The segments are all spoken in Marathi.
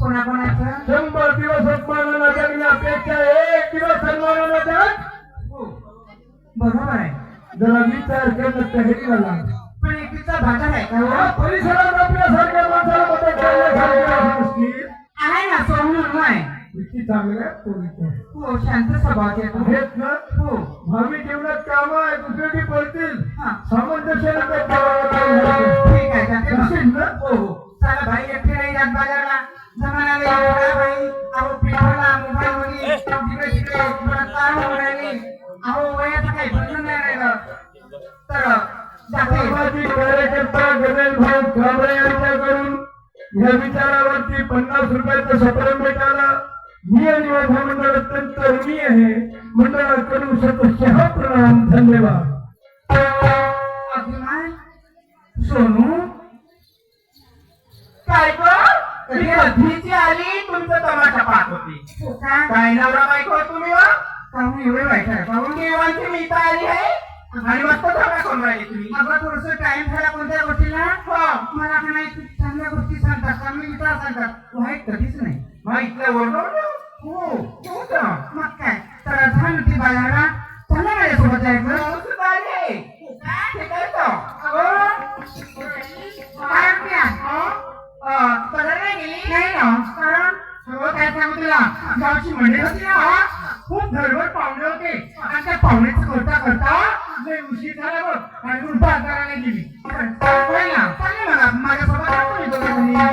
कोणाकोणाचं? शंभर दिवस अपमानाला जगण्यापेक्षा एक दिवस सन्मानाला जग बरोबर आहे. जरा विचार करणं पण एकीचा बाजार आहे का हो? परिसरात आपल्यासारख्या माणसाला मदत करण्यासारख्या असतील आहे ना सोडून आहे. किती चांगल्या हो शांत आहेत. ना? हो. भावी जीवनात काम आहे उपयोगी पडतील. हा. सामंजस्याने ते ठेवावं. मी अत्यंत ऋणी आहे मंडळाकडून शतशः प्रणाम धन्यवाद सोनू काय ग मी आली तुमचं तमाशा पाहत होती काय नवरा बायको तुम्ही काहून एवढे वाईट आहे काहून देवांची मी तर आली आहे आणि मस्त धडा करून राहिली तुम्ही अगं थोडस टाइम झाला कोणत्या गोष्टीला मला नाही चांगल्या गोष्टी सांगतात चांगली विचार सांगतात पाहुण्याचं करता करता लय उशीर झाला बघ आणि तू बाजाराला गेली होय ना मला माझ्यासोबत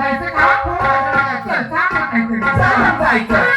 जायचं का जायचं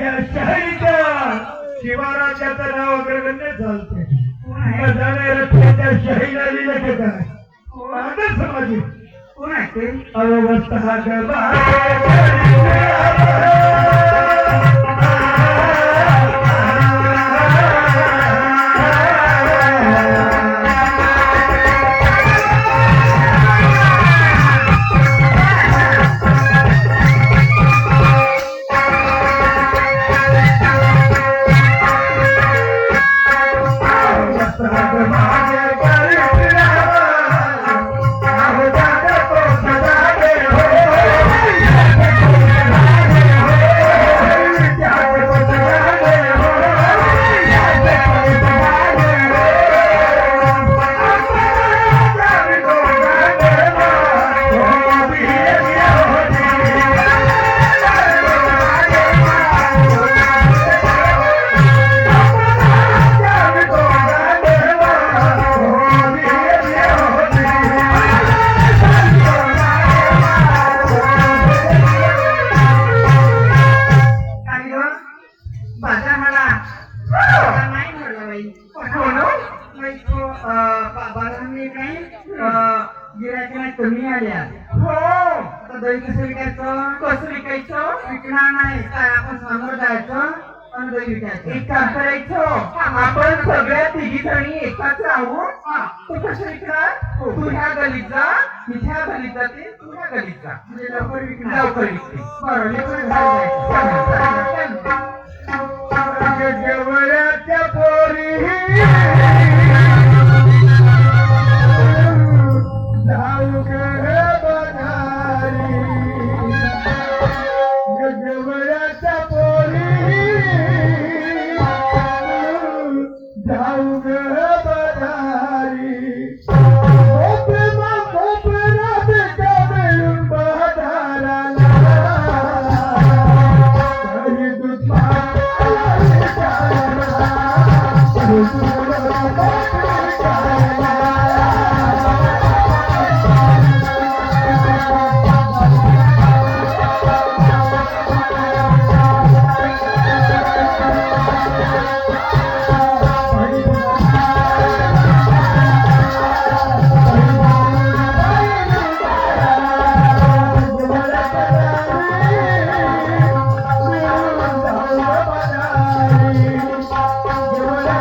या शाहीच्या शिवाराच्या नावाकडे गण्य चालते जाण्या रस्त्याच्या शाहीला लिहिलं की काय? आदर समाजी कोण आहे ते? अवस्था एक काम करायचं. आपण सगळ्या तिघी जणी एकाच राहू. तू कसं विकणार? तू ह्या गलीत जा. मी ह्या गलीत जाते. तू ह्या म्हणजे लवकर विकणार लवकर विकते.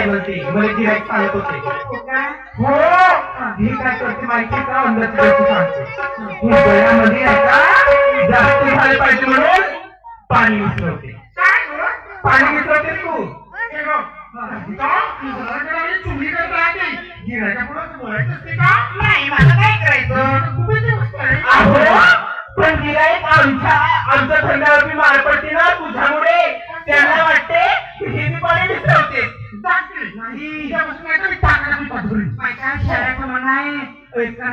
आहे म्हणते मला गिराईक सांगत होते हो ही काय करते माहिती का? अंदाज करते सांगते दह्यामध्ये आहे का जास्त झाले पाहिजे म्हणून पाणी मिसळते पाणी मिसळते तू. चुली करत राहते. गिरायकापुढं बोलायचं असते का? नाही मला काय करायचं. कुठे वस्तू आहे अहो, पण आमच्या आमच्या धंद्यावरती मार पडते.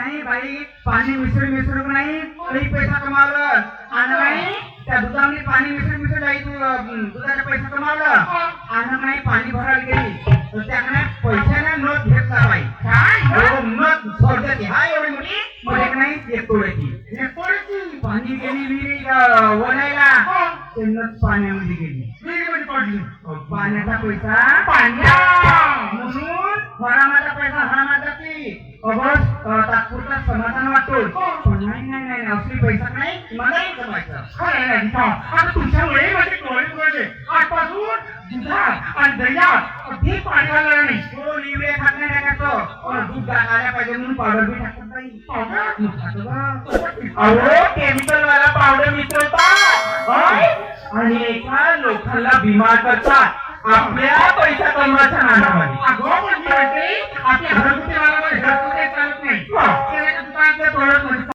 नाही बाई. पाणी मिसळून मिसळून नाही काही पैसा कमावलं. आणि नाही त्या दुधाने पाणी मिसळून मिसळून नाही तू दुधाचा पैसा कमावलं. आणि नाही पाणी भरायला गेली. तर त्याकडे पैशाने नोट घेतला बाई. काय? हो, नोट सोडते एवढी मोठी? नाही? एक तोड्याची. पाणी गेली विहिरी ते नोट पाण्यामध्ये गेली. विहिरीमध्ये पडली. पाण्याचा पैसा पाण्या. नाही नाही, असली पैसा नाही मलाही कमायचा. आता तुमच्यामुळे माझे डोळे उघडले. आजपासून दुधात आणि दह्यात कधी पाणी घालणार नाही. हो लिवळे खात नाही टाकायचं पण दूध टाकायला पाहिजे म्हणून पावडर बी टाकतात बाई पावडर? अहो केमिकल वाला पावडर मिसळतात? आणि एका लोकांना बिमार करतात आपल्या पैसा कमवायच्या नादामध्ये अगं, पण आपल्या घरगुती मालावर